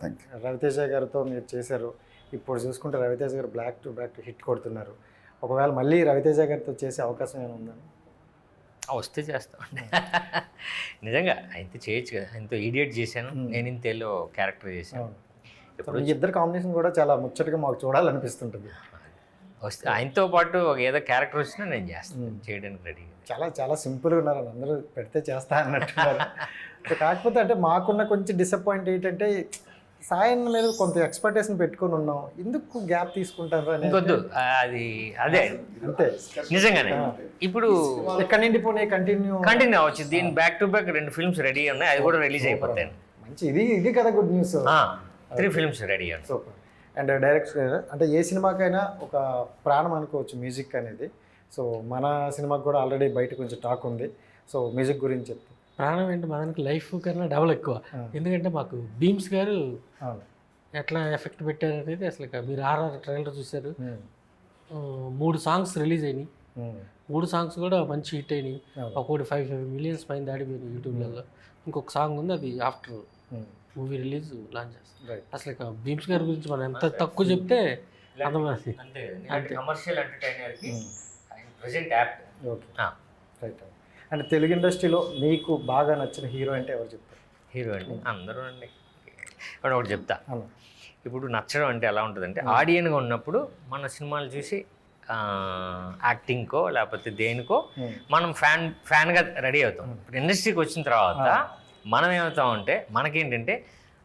Thank you Raviteja గారితో మీరు చేశారు. ఇప్పుడు చూసుకుంటే రవితేజ గారు బ్లాక్ టు బ్యాక్ హిట్ కొడుతున్నారు. ఒకవేళ మళ్ళీ రవితేజ గారితో చేసే అవకాశం ఏమైనా ఉందా? ఆ, వస్తే చేస్తామండి నిజంగా ఆయనతో చేయొచ్చు కదా. ఆయనతో ఈడియట్ చేశాను. నేను ఇంతేలో క్యారెక్టర్ చేశాను. మీ ఇద్దరు కాంబినేషన్ కూడా చాలా ముచ్చటగా మాకు చూడాలనిపిస్తుంటుంది. వస్తే ఆయనతో పాటు ఒక ఏదో క్యారెక్టర్ వచ్చినా నేను చేస్తాను. చేయడానికి రెడీ చాలా చాలా సింపుల్గా ఉన్నారు. అందరూ పెడితే చేస్తా అన్నట్టున్నారు. సో కాకపోతే అంటే మాకున్న కొంచెం డిసప్పాయింట్ ఏంటంటే సాయన్ మీద కొంత ఎక్స్పెక్టేషన్ పెట్టుకొని ఉన్నాం. ఎందుకు గ్యాప్ తీసుకుంటారు అని ఇంకొద్దు. అది అదే. అంతే. నిజంగానే. ఇప్పుడు ఎక్కడి నుండి పోనీ కంటిన్యూ కంటిన్యూ అవ్వచ్చు. దీని బ్యాక్ టు బ్యాక్ రెండు ఫిల్మ్స్ రెడీ ఉన్నాయి. అది కూడా రిలీజ్ అయిపోతాయి. మంచి. ఇది ఇది కదా good news three films ready super. And direct అంటే ఏ సినిమాకైనా ఒక ప్రాణం అనుకోవచ్చు మ్యూజిక్ అనేది. సో మన సినిమాకి కూడా ఆల్రెడీ బయట కొంచెం టాక్ ఉంది. సో మ్యూజిక్ గురించి చెప్తే. ప్రాణం ఏంటి? మనకి లైఫ్ కన్నా డబల్ ఎక్కువ. ఎందుకంటే మాకు భీమ్స్ గారు ఎట్లా ఎఫెక్ట్ పెట్టారు అనేది అసలు ఇక మీరు ఆర్ఆర్ ట్రైలర్ చూశారు. మూడు సాంగ్స్ రిలీజ్ అయినాయి. మూడు సాంగ్స్ కూడా మంచి హిట్ అయినాయి. ఒకటి ఫైవ్ ఫైవ్ మిలియన్స్ పైన దాడిపోయినాయి యూట్యూబ్లలో. ఇంకొక సాంగ్ ఉంది అది ఆఫ్టర్. మూవీ రిలీజ్ లాంచ్ చేస్తాం రైట్. అసలు ఇక భీమ్స్ గారి గురించి మనం ఎంత తక్కువ చెప్తే అర్థమైంది అంతే commercial ఎంటర్టైనర్కి present app okay. Right. And Telugu ఇండస్ట్రీలో మీకు బాగా నచ్చిన హీరో అంటే ఎవరు చెప్తారు? హీరో అండి అందరూ అండి. ఇప్పుడు ఒకటి చెప్తా. ఇప్పుడు నచ్చడం అంటే ఎలా ఉంటుందంటే ఆడియన్గా ఉన్నప్పుడు మన సినిమాలు చూసి యాక్టింగ్కో లేకపోతే దేనికో. మనం ఫ్యాన్ ఫ్యాన్గా రెడీ అవుతాం. ఇప్పుడు ఇండస్ట్రీకి వచ్చిన తర్వాత మనం ఏమవుతాం అంటే మనకేంటంటే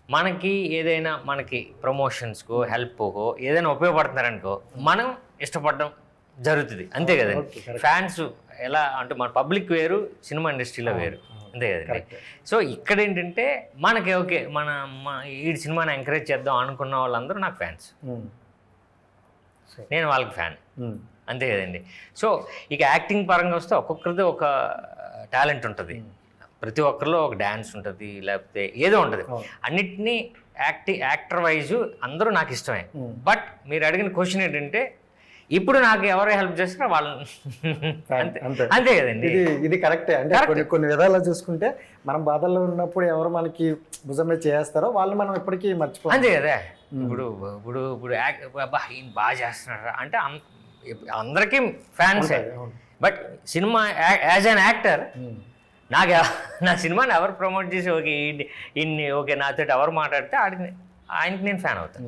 మనకి ఏదైనా మనకి ప్రమోషన్స్కో హెల్ప్కో ఏదైనా ఉపయోగపడుతున్నారనుకో మనం ఇష్టపడడం జరుగుతుంది. అంతే కదండి. ఫ్యాన్స్ ఎలా అంటే మన పబ్లిక్ వేరు సినిమా ఇండస్ట్రీలో వేరు. అంతే కదండి. సో ఇక్కడ ఏంటంటే మనకి ఓకే మన ఈ సినిమాని ఎంకరేజ్ చేద్దాం అనుకున్న వాళ్ళందరూ నాకు ఫ్యాన్స్. నేను వాళ్ళకి ఫ్యాన్. అంతే కదండి. సో ఇక యాక్టింగ్ పరంగా వస్తే ఒక్కొక్కరిది ఒక టాలెంట్ ఉంటుంది. ప్రతి ఒక్కరిలో ఒక డ్యాన్స్ ఉంటుంది లేకపోతే ఏదో ఉంటుంది. అన్నిటినీ యాక్టింగ్ యాక్టర్ వైజ్ అందరూ నాకు ఇష్టమే. బట్ మీరు అడిగిన క్వశ్చన్ ఏంటంటే ఇప్పుడు నాకు ఎవరు హెల్ప్ చేస్తారో వాళ్ళని అంతే అంతే. కదండి. ఇది ఇది కరెక్టే అంటే కొన్ని కొన్ని విధాలు చూసుకుంటే మనం బాధల్లో ఉన్నప్పుడు ఎవరు మనకి భుజం మీద చేస్తారో వాళ్ళు మనం ఎప్పటికీ మర్చిపోం. అంతే కదా. ఇప్పుడు ఇప్పుడు ఇప్పుడు అబ్బా ఈయన బాగా చేస్తున్నారా అంటే అందరికీ ఫ్యాన్సే. But cinema as an actor. నాకు నా సినిమాని ఎవరు ప్రమోట్ చేసి ఓకే ఇన్ని ఓకే నాతో ఎవరు మాట్లాడితే ఆడిని ఆయనకి నేను ఫ్యాన్ అవుతాను.